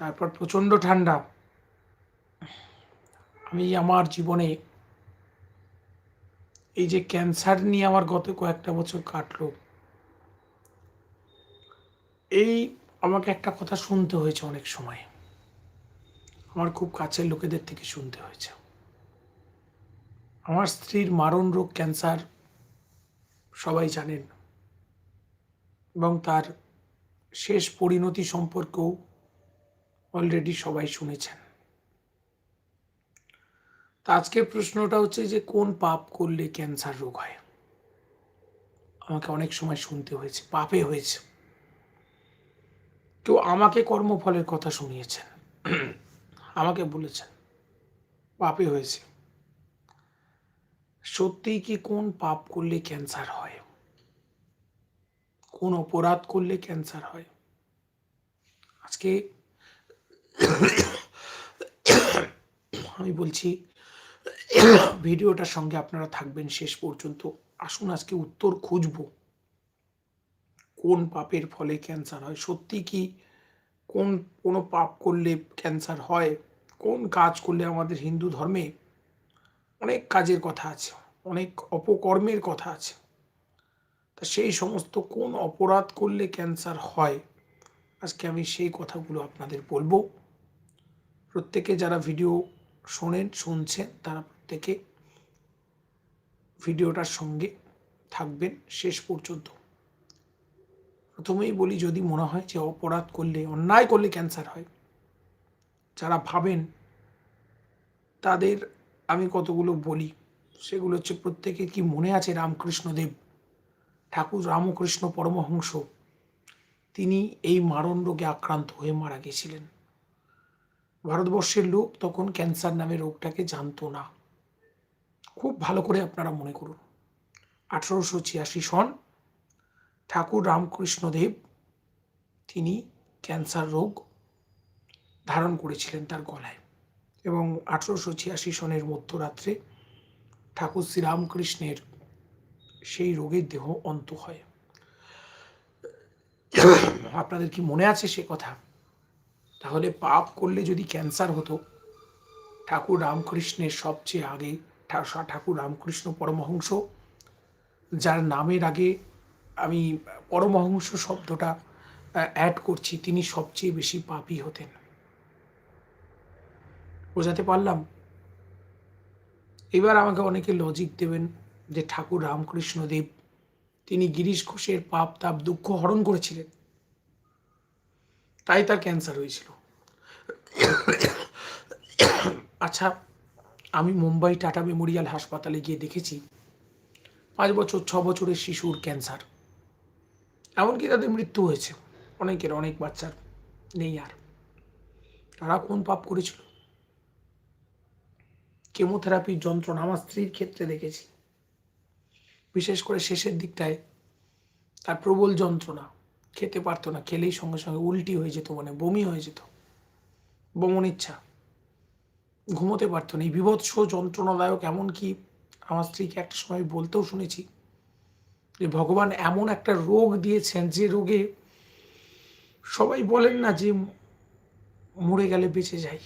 তারপর প্রচণ্ড ঠান্ডা। আমি আমার জীবনে এই যে ক্যান্সার নিয়ে আমার গত কয়েকটা বছর কাটলো, এই আমাকে একটা কথা শুনতে হয়েছে অনেক সময়। আমার খুব কাছের লোকেদের থেকে শুনতে হয়েছে। আমার স্ত্রীর মারণ রোগ ক্যান্সার সবাই জানেন এবং তার শেষ পরিণতি সম্পর্কেও অলরেডি সবাই শুনেছেন। তা আজকের প্রশ্নটা হচ্ছে যে, কোন পাপ করলে ক্যান্সার রোগ হয়? আমাকে অনেক সময় শুনতে হয়েছে, পাপে হয়েছে। কেউ আমাকে কর্মফলের কথা শুনিয়েছেন। আমাকে বলেছেন, পাপে হয়েছে। সত্যিই কি কোন পাপ করলে ক্যান্সার হয়? কোন অপরাধ করলে ক্যান্সার হয়? আজকে আমি বলছি, ভিডিওটার সঙ্গে আপনারা থাকবেন শেষ পর্যন্ত। আসুন আজকে উত্তর খুঁজব। কোন পাপের ফলে ক্যান্সার হয়? সত্যি কি কোন, কোনো পাপ করলে ক্যান্সার হয়? কোন কাজ করলে আমাদের হিন্দু ধর্মে অনেক কাজের কথা আছে, অনেক অপকর্মের কথা আছে? তা সেই সমস্ত কোন অপরাধ করলে ক্যান্সার হয়? আজকে আমি সেই কথাগুলো আপনাদের বলব। প্রত্যেকে যারা ভিডিও শোনেন, শুনছেন, তারা প্রত্যেকে ভিডিওটার সঙ্গে থাকবেন শেষ পর্যন্ত। প্রথমেই বলি, যদি মনে হয় যে অপরাধ করলে, অন্যায় করলে ক্যান্সার হয়, যারা ভাবেন, তাদের আমি কতগুলো বলি। সেগুলো হচ্ছে, প্রত্যেকে কি মনে আছে রামকৃষ্ণদেব? ঠাকুর রামকৃষ্ণ পরমহংস, তিনি এই মারণ রোগে আক্রান্ত হয়ে মারা গেছিলেন। ভারতবর্ষের লোক তখন ক্যান্সার নামে রোগটাকে জানতো না। খুব ভালো করে আপনারা মনে করুন। আঠারোশো ছিয়াশি সন ঠাকুর রামকৃষ্ণদেব তিনি ক্যান্সার রোগ ধারণ করেছিলেন তার গলায় এবং আঠারোশো ছিয়াশি সনের মধ্যরাত্রে ঠাকুর শ্রীরামকৃষ্ণের সেই রোগের দেহ অন্ত হয়। আপনাদের কি মনে আছে সে কথা? তাহলে পাপ করলে যদি ক্যান্সার হতো, ঠাকুর রামকৃষ্ণের সবচেয়ে আগে ঠাকুর রামকৃষ্ণ পরমহংস, যার নামের আগে আমি পরমহংস শব্দটা অ্যাড করছি, তিনি সবচেয়ে বেশি পাপই হতেন। বোঝাতে পারলাম? এবার আমাকে অনেকে লজিক দেবেন যে ঠাকুর রামকৃষ্ণ দেব তিনি গিরিশ ঘোষের পাপ, তাপ, দুঃখ হরণ করেছিলেন। তাই তার ক্যান্সার হয়েছিল। আচ্ছা আমি মুম্বাই টাটা মেমোরিয়াল হাসপাতালে গিয়ে দেখেছি পাঁচ বছর, ছ বছরের শিশুর ক্যান্সার। এমনকি তাদের মৃত্যু হয়েছে। অনেকের অনেক বাচ্চার নেই আর। তারা কোন পাপ করেছিল। কেমোথেরাপির যন্ত্রণা আমার স্ত্রীর ক্ষেত্রে দেখেছি। বিশেষ করে শেষের দিকটায় তার প্রবল যন্ত্রণা। খেতে পারতো না, খেলেই সঙ্গে সঙ্গে উল্টি হয়ে যেত মানে বমি হয়ে যেত। বমন ইচ্ছা। ঘুমোতে পারতো না। এই বিভৎস যন্ত্রণাদায়ক এমনকি আমার স্ত্রীকে একটা সময় বলতেও শুনেছি যে, ভগবান এমন একটা রোগ দিয়েছেন যে রোগে সবাই বলেন না যে মরে গেলে বেঁচে যাই।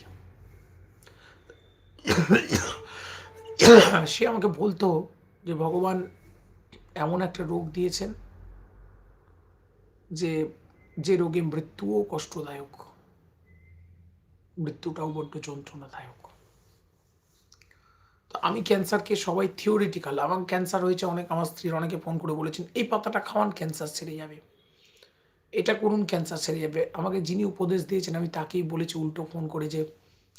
সে আমাকে বলতো যে, ভগবান এমন একটা রোগ দিয়েছেন যে যে রোগে মৃত্যুও কষ্টদায়ক। মৃত্যুটাও বড্ড যন্ত্রণাদায়ক। তো আমি ক্যান্সারকে সবাই থিওরিটিক্যাল আমার ক্যান্সার হয়েছে অনেক, আমার স্ত্রীর অনেকে ফোন করে বলেছেন, এই পাতাটা খাওয়ান, ক্যান্সার সেরে যাবে। এটা করুন, ক্যান্সার সেরে যাবে। আমাকে যিনি উপদেশ দিয়েছেন, আমি তাকেই বলেছি, উল্টো ফোন করে যে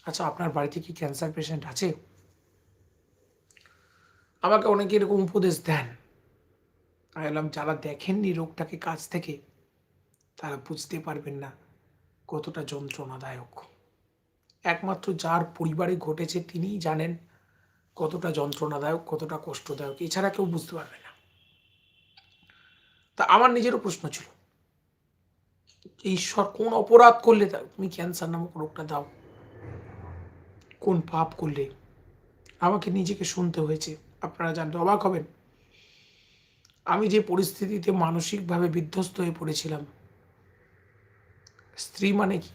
আচ্ছা আপনার বাড়িতে কি ক্যান্সার পেশেন্ট আছে? আমাকে অনেকে এরকম উপদেশ দেন। আমি যারা দেখেননি রোগটাকে কাছ থেকে, তারা বুঝতে পারবেন না কতটা যন্ত্রণাদায়ক। একমাত্র যার পরিবারে ঘটেছে তিনিই জানেন কতটা যন্ত্রণাদায়ক, কতটা কষ্টদায়ক। এছাড়া কেউ বুঝতে পারবে না। তা আমার নিজেরও প্রশ্ন ছিল ঈশ্বর কোন অপরাধ করলে তুমি ক্যান্সার নামক রোগটা দাও। কোন পাপ করলে? আমাকে নিজেকে শুনতে হয়েছে। আপনারা জানতে অবাক হবেন। আমি যে পরিস্থিতিতে মানসিকভাবে বিধ্বস্ত হয়ে পড়েছিলাম, স্ত্রী মানে কি?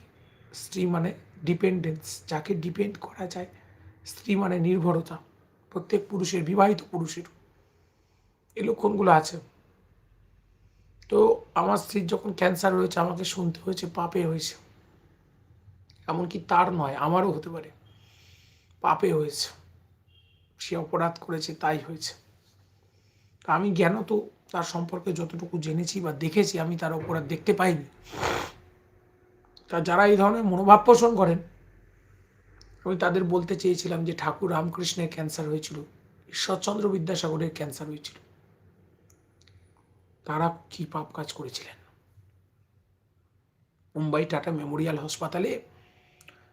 স্ত্রী মানে ডিপেন্ডেন্স যাকে ডিপেন্ড করা যায়, স্ত্রী মানে নির্ভরতা। প্রত্যেক পুরুষের, বিবাহিত পুরুষের। এই লক্ষণগুলো আছে। তো আমার স্ত্রীর যখন ক্যান্সার হয়েছে, আমাকে শুনতে হয়েছে, পাপে হয়েছে। এমনকি তার নয়, আমারও হতে পারে। পাপে হয়েছে। সে অপরাধ করেছে, তাই হয়েছে। আমি জ্ঞান তো তার সম্পর্কে যতটুকু জেনেছি বা দেখেছি, আমি তার অপরাধ দেখতে পাইনি। তা যারা এই ধরনের মনোভাব পোষণ করেন, আমি তাদের বলতে চেয়েছিলাম যে ঠাকুর রামকৃষ্ণের ক্যান্সার হয়েছিল, ঈশ্বরচন্দ্র বিদ্যাসাগরের ক্যান্সার হয়েছিল। তারা কি পাপ কাজ করেছিলেন? মুম্বাই টাটা মেমোরিয়াল হাসপাতালে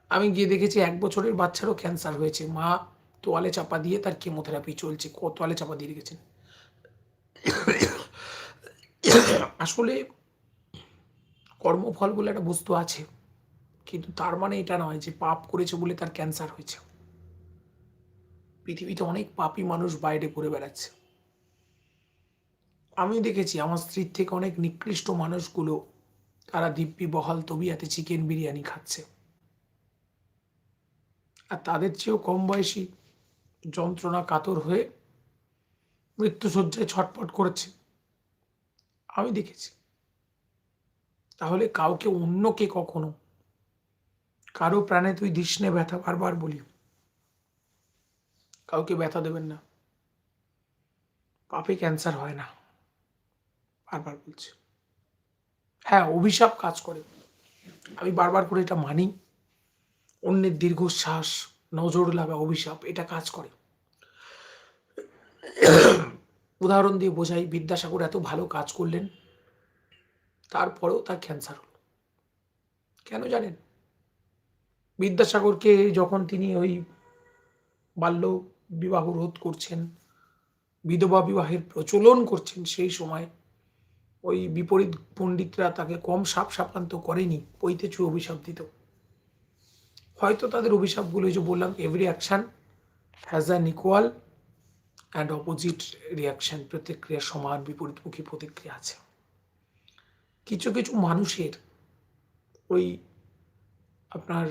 আমি গিয়ে দেখেছি এক বছরের বাচ্চারও ক্যান্সার হয়েছে। মা তোয়ালে চাপা দিয়ে তার কেমোথেরাপি চলছে, ক তোয়ালে চাপা দিয়ে রেখেছেন। আসলে কর্মফল বলে একটা বস্তু আছে, কিন্তু তার মানে এটা নয় যে পাপ করেছে বলে তার ক্যান্সার হয়েছে। পৃথিবীতে অনেক পাপি মানুষ বাইরে ঘুরে বেড়াচ্ছে। আমি দেখেছি আমার স্ত্রীর থেকে অনেক নিকৃষ্ট মানুষগুলো তারা দিব্যি বহাল তবিয়াতে চিকেন বিরিয়ানি খাচ্ছে। আর তাদের চেয়েও কম বয়সী যন্ত্রণা কাতর হয়ে মৃত্যুসজ্জায় ছটপট করেছে। আমি দেখেছি। তাহলে কাউকে অন্যকে কখনো? কারও প্রাণে তুই দিস নে ব্যথা, বারবার বলি। কাউকে ব্যথা দেবেন না। পাপে ক্যান্সার হয় না। বারবার বলছি। হ্যাঁ অভিশাপ কাজ করে। আমি বারবার করে এটা মানি। অন্যের দীর্ঘশ্বাস, নজর লাগা অভিশাপ, এটা কাজ করে। উদাহরণ দিয়ে বোঝাই, বিদ্যাসাগর এত ভালো কাজ করলেন। তারপরেও তার ক্যান্সার হলো। কেন জানেন? বিদ্যাসাগরকে যখন তিনি ওই বাল্য বিবাহ রোধ করছেন, বিধবা বিবাহের প্রচলন করছেন সেই সময়, ওই বিপরীত পণ্ডিতরা তাকে কম সাপ সাপান্ত করেনি পৈতেছু অভিশাপ দিত। হয়তো তাদের অভিশাপগুলো যে বললাম every action has an equal and opposite reaction প্রতিক্রিয়া সমান, বিপরীতমুখী প্রতিক্রিয়া আছে। কিছু কিছু মানুষের ওই আপনার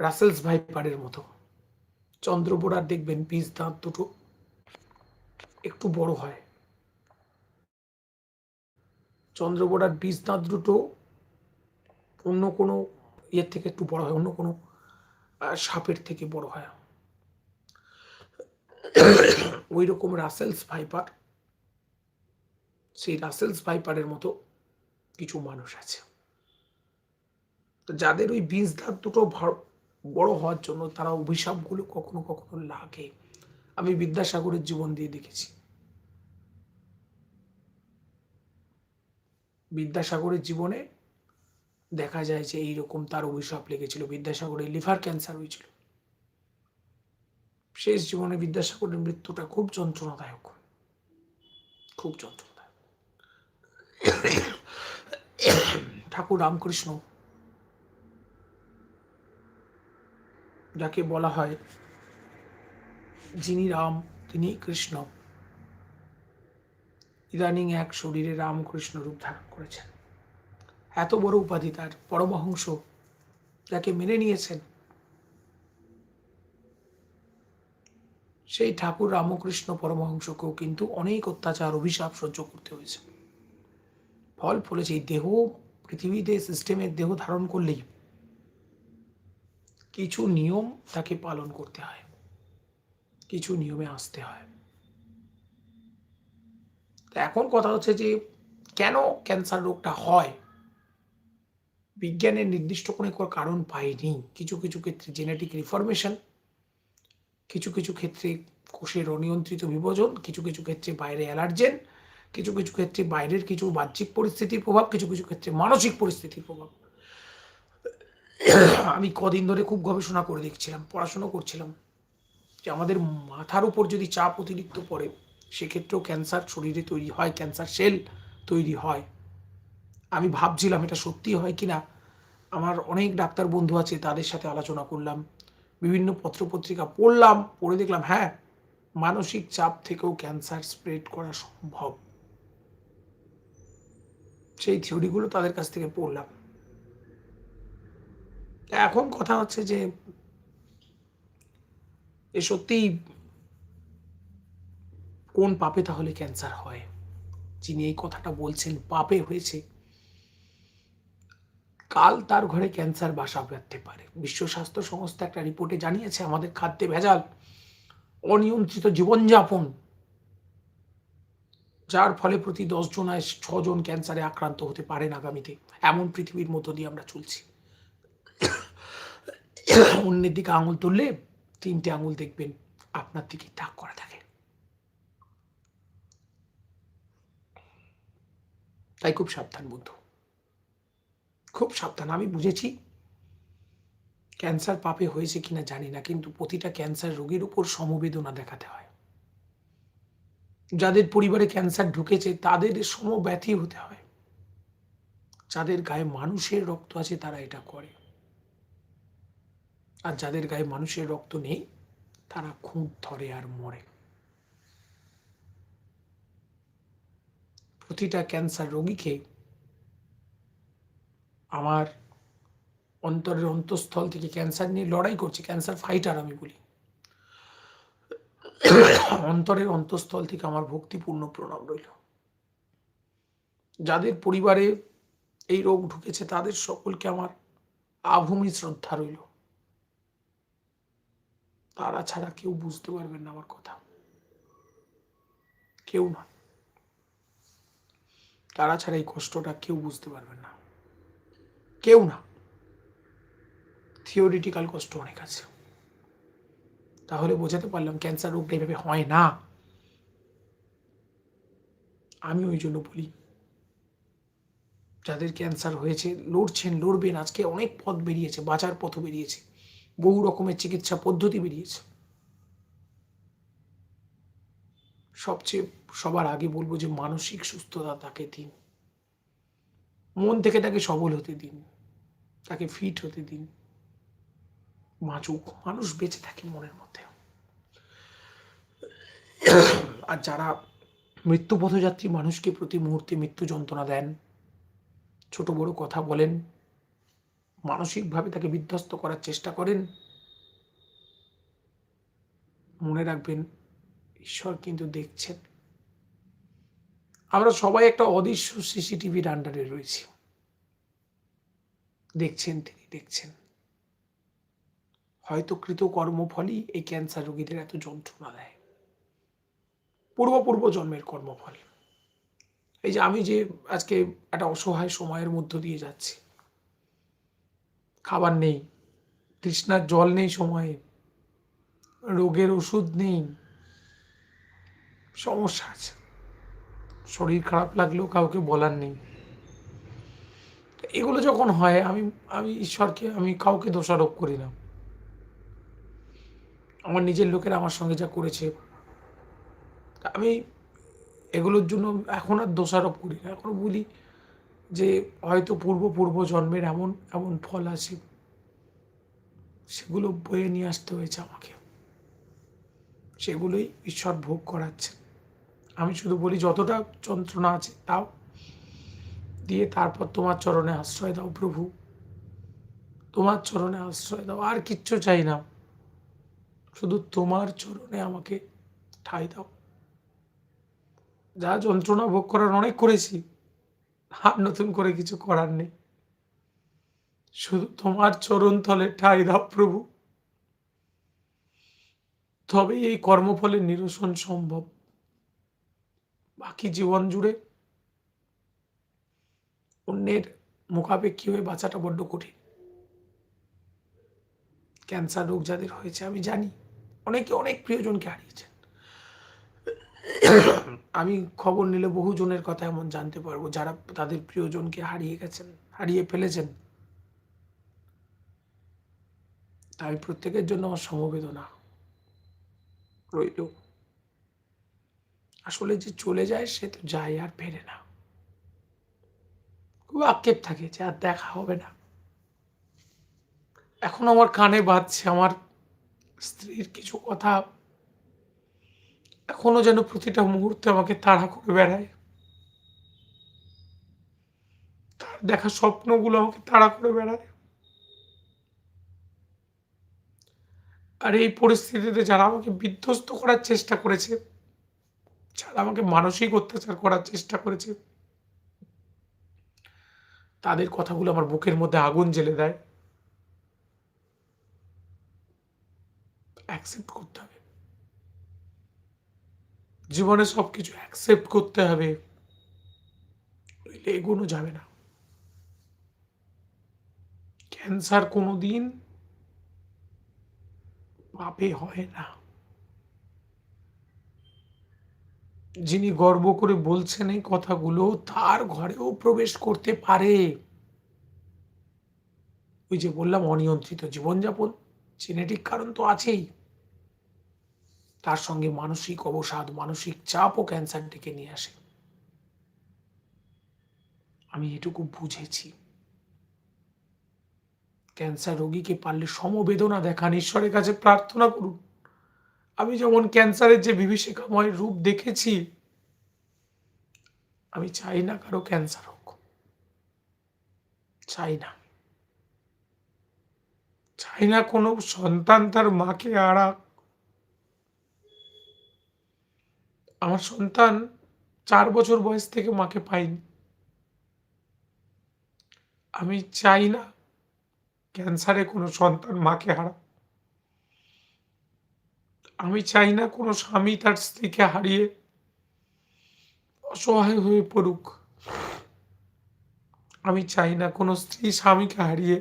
রাসেলস ভাইপারের মতো। চন্দ্রবোড়ার দেখবেন পিস দাঁত দুটো একটু বড় হয়। চন্দ্রবোড়ার বীজ দাঁত দুটো অন্য কোনো ইয়ের থেকে একটু বড় হয়, অন্য কোনো সাপের থেকে বড় হয়। ওই রকম রাসেলস ভাইপার সেই রাসেলস ভাইপারের মতো কিছু মানুষ আছে। তো যাদের ওই বীজ দাঁত দুটো বড় হওয়ার জন্য তারা অভিশাপগুলো কখনো কখনো লাগে। আমি বিদ্যাসাগরের জীবন দিয়ে দেখেছি। বিদ্যাসাগরের জীবনে দেখা যায় যে এইরকম তার অভিশাপ লেগেছিল। বিদ্যাসাগরের লিভার ক্যান্সার হয়েছিল। শেষ জীবনে বিদ্যাসাগরের মৃত্যুটা খুব যন্ত্রণাদায়ক। খুব যন্ত্রণাদায়ক ঠাকুর রামকৃষ্ণ, যাকে বলা হয় যিনি রাম, তিনি কৃষ্ণ। ইদানিং এক শরীরে রামকৃষ্ণ রূপ ধারণ করেছেন। এত বড় উপাধি তার পরমহংস যাকে মেনে নিয়েছেন। সেই ঠাকুর রামকৃষ্ণ পরমহংসকেও কিন্তু অনেক অত্যাচার, অভিশাপ সহ্য করতে হয়েছে। ফল ফলেছে এই দেহ, পৃথিবীতে সিস্টেমের দেহ ধারণ করলেই কিছু নিয়ম তাকে পালন করতে হয়। কিছু নিয়মে আসতে হয়। এখন কথা হচ্ছে যে, কেন ক্যান্সার রোগটা হয়? বিজ্ঞানের নির্দিষ্ট কোনো কারণ পাইনি। কিছু কিছু ক্ষেত্রে জেনেটিক রিফরমেশন কিছু কিছু ক্ষেত্রে কোষের অনিয়ন্ত্রিত বিভাজন, কিছু কিছু ক্ষেত্রে বাইরে অ্যালার্জেন কিছু কিছু ক্ষেত্রে বাইরের কিছু বাহ্যিক পরিস্থিতির প্রভাব, কিছু কিছু ক্ষেত্রে মানসিক পরিস্থিতির প্রভাব। আমি কদিন ধরে খুব গবেষণা করে দেখছিলাম, পড়াশোনা করছিলাম যে আমাদের মাথার উপর যদি চাপ অতিরিক্ত পড়ে, সেক্ষেত্রেও ক্যান্সার শরীরে তৈরি হয়, ক্যান্সার সেল তৈরি হয়। আমি ভাবছিলাম এটা সত্যি হয় কি না। আমার অনেক ডাক্তার বন্ধু আছে, তাদের সাথে আলোচনা করলাম, বিভিন্ন পত্রপত্রিকা পড়লাম, পড়ে দেখলাম হ্যাঁ মানসিক চাপ থেকেও ক্যান্সার স্প্রেড করা সম্ভব। সেই থিওরিগুলো তাদের কাছ থেকে পড়লাম। এখন কথা হচ্ছে যে, এ সত্যি কোন পাপে তাহলে ক্যান্সার হয়? যিনি এই কথাটা বলছেন, পাপে হয়েছে। কাল তার ঘরে ক্যান্সার বাসা বাঁধতে পারে। বিশ্ব স্বাস্থ্য সংস্থা একটা রিপোর্টে জানিয়েছে, আমাদের খাদ্যে ভেজাল, অনিয়ন্ত্রিত জীবনযাপন যার ফলে প্রতি দশ জনায় ছজন ক্যান্সারে আক্রান্ত হতে পারেন আগামীতে। এমন পৃথিবীর মধ্য দিয়ে আমরা চলছি। অন্যের দিকে আঙুল তুললে তিনটে আঙুল দেখবেন আপনার দিকে তাক করা থাকে। তাই খুব সাবধান বন্ধু। খুব সাবধান। আমি বুঝেছি ক্যান্সার পাপে হয়েছে কিনা জানি না, কিন্তু প্রতিটা ক্যান্সার রোগীর উপর সমবেদনা দেখাতে হয়। যাদের পরিবারে ক্যান্সার ঢুকেছে, তাদের সমব্যথী হতে হয়। যাদের গায়ে মানুষের রক্ত আছে, তারা এটা করে। আর যাদের গায়ে মানুষের রক্ত নেই, তারা খুঁত ধরে আর মরে। প্রতিটা ক্যান্সার রোগীকে আমার অন্তরের অন্তঃস্থল থেকে ক্যান্সার নিয়ে লড়াই করছে ক্যান্সার ফাইটার আমি বলি। অন্তরের অন্তঃস্থল থেকে আমার ভক্তিপূর্ণ প্রণাম রইল। যাদের পরিবারে এই রোগ ঢুকেছে, তাদের সকলকে আমার আভূমি শ্রদ্ধা রইল। তারা ছাড়া কেউ বুঝতে পারবেন না আমার কথা। কেউ না তারা ছাড়া এই কষ্টটা কেউ বুঝতে পারবেন না। কেউ না। থিওরিটিক্যাল কষ্ট অনেক আছে। তাহলে বোঝাতে পারলাম ক্যান্সার রোগটা এইভাবে হয় না। আমি ওই জন্য বলি, যাদের ক্যান্সার হয়েছে, লড়ছেন, লড়বেন, আজকে অনেক পথ বেরিয়েছে, বাঁচার পথ বেরিয়েছে, বহু রকমের চিকিৎসা পদ্ধতি বেরিয়েছে। সবচেয়ে সবার আগে বলব যে মানসিক সুস্থতা তাকে দিন। মন থেকে তাকে সবল হতে দিন, তাকে ফিট হতে দিন। বাঁচুক মানুষ বেঁচে থাকে মনের মধ্যে। আর যারা মৃত্যু পথযাত্রী মানুষকে প্রতি মুহূর্তে মৃত্যু যন্ত্রণা দেন, ছোট বড় কথা বলেন, মানসিকভাবে তাকে বিধ্বস্ত করার চেষ্টা করেন, মনে রাখবেন ঈশ্বর কিন্তু দেখছেন। আমরা সবাই একটা অদৃশ্য সিসিটিভির আন্ডারে রয়েছি। দেখছেন তিনি, দেখছেন। হয়তো কৃত কর্মফলই এই ক্যান্সার রোগীদের এত যন্ত্রণা দেয়। পূর্ব পূর্ব জন্মের কর্মফল। এই যে আমি যে আজকে একটা অসহায় সময়ের মধ্য দিয়ে যাচ্ছি। খাবার নেই, তৃষ্ণার জল নেই সময়ে, রোগের ওষুধ নেই, সমস্যা আছে। শরীর খারাপ লাগলেও কাউকে বলার নেই। এগুলো যখন হয়, আমি আমি ঈশ্বরকে, আমি কাউকে দোষারোপ করি না। আমার নিজের লোকেরা আমার সঙ্গে যা করেছে। আমি এগুলোর জন্য এখন আর দোষারোপ করি না। এখন বলি যে হয়তো পূর্ব পূর্ব জন্মের এমন এমন ফল আছে, সেগুলো বয়ে নিয়ে আসতে হয়েছে আমাকে। সেগুলোই ঈশ্বর ভোগ করাচ্ছে। আমি শুধু বলি যতটা যন্ত্রণা আছে তাও দিয়ে তারপর তোমার চরণে আশ্রয় দাও প্রভু। তোমার চরণে আশ্রয় দাও। আর কিচ্ছু চাই না। শুধু তোমার চরণে আমাকে ঠাই দাও। যা যন্ত্রণা ভোগ করার অনেক করেছি, আর নতুন করে কিছু করার নেই। শুধু তোমার চরণ তলে ঠাই দাও প্রভু। তবেই এই কর্মফলের নিরসন সম্ভব। বাকি জীবন জুড়ে অন্যের মুখাপেক্ষী হয়ে বাঁচাটা বড্ড কঠিন। ক্যান্সার রোগ যাদের হয়েছে, আমি জানি। অনেকে অনেক প্রিয়জনকে হারিয়েছেন। আমি খবর নিলে বহুজনের কথা এমন জানতে পারব, যারা তাদের প্রিয়জনকে হারিয়ে গেছেন, হারিয়ে ফেলেছেন। তাই প্রত্যেকের জন্য আমার সমবেদনা। রইল। আসলে যে চলে যায়, সে তো যায় আর ফেরে না। খুব আক্ষেপ থাকে যে আর দেখা হবে না। এখন আমার কানে বাজছে, আমার স্ত্রীর কিছু কথা এখনও যেন প্রতিটা মুহূর্তে আমাকে তাড়া করে বেড়ায়। তার দেখা স্বপ্নগুলো আমাকে তাড়া করে বেড়ায়। আর এই পরিস্থিতিতে যারা আমাকে বিধ্বস্ত করার চেষ্টা করেছে, যারা আমাকে মানসিক অত্যাচার করার চেষ্টা করেছে, তাদের কথাগুলো আমার বুকের মধ্যে আগুন জ্বেলে দেয়। অ্যাকসেপ্ট করতে হবে। জীবনে সবকিছু অ্যাকসেপ্ট করতে হবে। এগোনো যাবে না। ক্যান্সার কোনোদিন পাপে হয় না। যিনি গর্ব করে বলছেন এই কথাগুলো তার ঘরেও প্রবেশ করতে পারে। ওই যে বললাম, অনিয়ন্ত্রিত জীবনযাপন। জেনেটিক কারণ তো আছেই। তার সঙ্গে মানসিক অবসাদ, মানসিক চাপও ক্যান্সার ডেকে নিয়ে আসে। আমি এটুকু বুঝেছি। ক্যান্সার রোগীকে পারলে সমবেদনা দেখান, ঈশ্বরের কাছে প্রার্থনা করুন। আমি যেমন ক্যান্সারের যে বিভীষিকাময় রূপ দেখেছি, আমি চাই না কারও ক্যান্সার হোক। চাই না। চাই না কোনো সন্তান তার মাকে আড়াক আমার সন্তান চার বছর বয়স থেকে মাকে পাইনি আমি চাই না ক্যান্সারে কোনো সন্তান মাকে হারা। আমি চাই না কোনো স্বামী তার স্ত্রীকে হারিয়ে অসহায় হয়ে পড়ুক। আমি চাই না কোনো স্ত্রী স্বামীকে হারিয়ে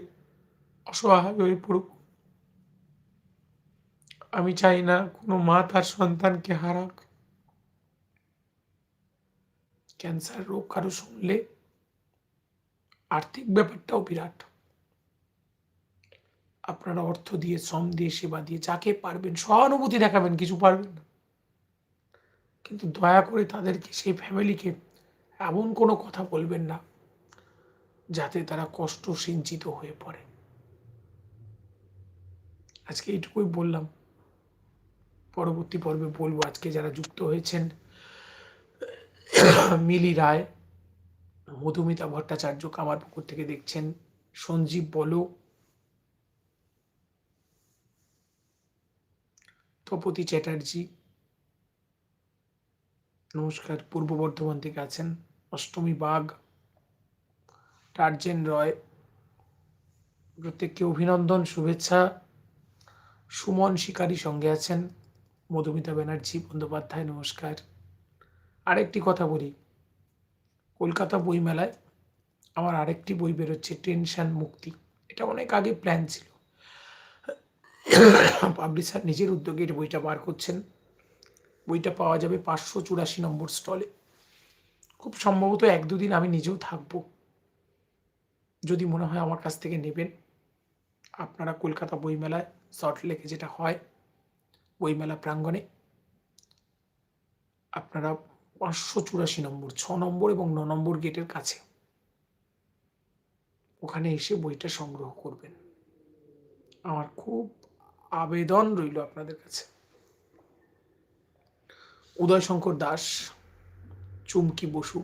অসহায় হয়ে পড়ুক। আমি চাই না কোনো মা তার সন্তানকে হারাক। ক্যান্সার রোগ কারও শুনলে আর্থিক ব্যাপারটাও বিরাট। আপনারা অর্থ দিয়ে, শ্রম দিয়ে, সেবা দিয়ে যাকে পারবেন, সহানুভূতি দেখাবেন, কিছু পারবেন না। কিন্তু দয়া করে তাদেরকে, সেই ফ্যামিলিকে এমন কোনো কথা বলবেন না, যাতে তারা কষ্ট সিঞ্চিত হয়ে পড়ে। আজকে এইটুকুই বললাম। পরবর্তী পর্বে বলব আজকে যারা যুক্ত হয়েছেন, মিলি রায়, মধুমিতা ভট্টাচার্য কামারপুকুর থেকে দেখছেন। সঞ্জীব বলো। তপতি চ্যাটার্জি, নমস্কার, পূর্ব বর্ধমান থেকে আছেন। অষ্টমী বাঘ, টার্জেন রয়, প্রত্যেককে অভিনন্দন, শুভেচ্ছা। সুমন শিকারী সঙ্গে আছেন মধুমিতা ব্যানার্জি বন্দ্যোপাধ্যায়, নমস্কার। আরেকটি কথা বলি, কলকাতা বইমেলায় আমার আরেকটি বই বেরোচ্ছে, টেনশন মুক্তি। এটা অনেক আগে প্ল্যান ছিল। পাবলিশার নিজের উদ্যোগে বইটা বার করছেন। বইটা পাওয়া যাবে পাঁচশো চুরাশি নম্বর স্টলে খুব সম্ভবত এক দুদিন আমি নিজেও থাকব। যদি মনে হয় আমার কাছ থেকে নেবেন। আপনারা কলকাতা বইমেলায় শর্ট লেকে যেটা হয়, বইমেলা প্রাঙ্গণে আপনারা পাঁচশো চুরাশি নম্বর, ছ নম্বর এবং ন নম্বর গেটের কাছে ওখানে এসে বইটা সংগ্রহ করবেন। আমার খুব আবেদন রইল আপনাদের কাছে। উদয়শঙ্কর দাস, চুমকি বসু,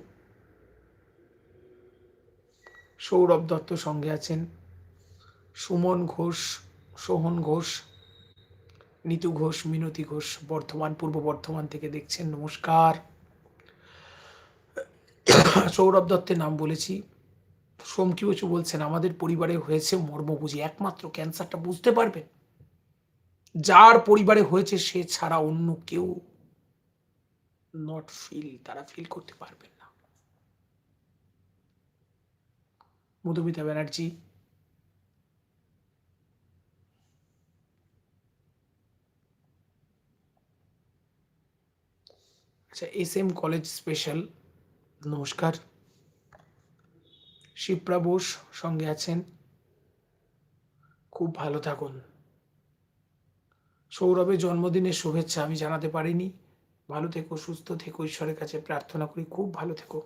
সৌরভ দত্ত সঙ্গে আছেন। সুমন ঘোষ, সোহন ঘোষ, নিতু ঘোষ, মিনতি ঘোষ, বর্ধমান, পূর্ব বর্ধমান থেকে দেখছেন, নমস্কার। সৌরভ দত্তের নাম বলেছি। সোমকি বসু বলছেন, আমাদের পরিবারে হয়েছে মর্ম বুঝি একমাত্র ক্যান্সারটা, বুঝতে পারবেন? যার পরিবারে হয়েছে সে ছাড়া অন্য কেউ নট ফিল তারা ফিল করতে পারবেন না। মধুমিতা ব্যানার্জি আচ্ছা এস এম কলেজ স্পেশাল নমস্কার। শিপ্রা বোস সঙ্গে আছেন। খুব ভালো থাকুন। সৌরভের জন্মদিনের শুভেচ্ছা আমি জানাতে পারিনি। ভালো থেকো, সুস্থ থেকো, ঈশ্বরের কাছে প্রার্থনা করি। খুব ভালো থেকো।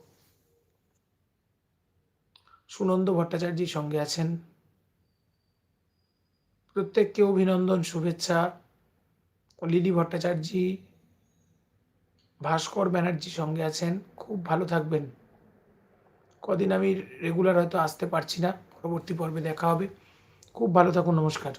সুনন্দ ভট্টাচার্যের সঙ্গে আছেন। প্রত্যেককে অভিনন্দন, শুভেচ্ছা। লিলি ভট্টাচার্যি ভাস্কর ব্যানার্জি সঙ্গে আছেন। খুব ভালো থাকবেন। কদিন আমি রেগুলার হয়তো আসতে পারছি না। পরবর্তী পর্বে দেখা হবে। খুব ভালো থাকুন, নমস্কার।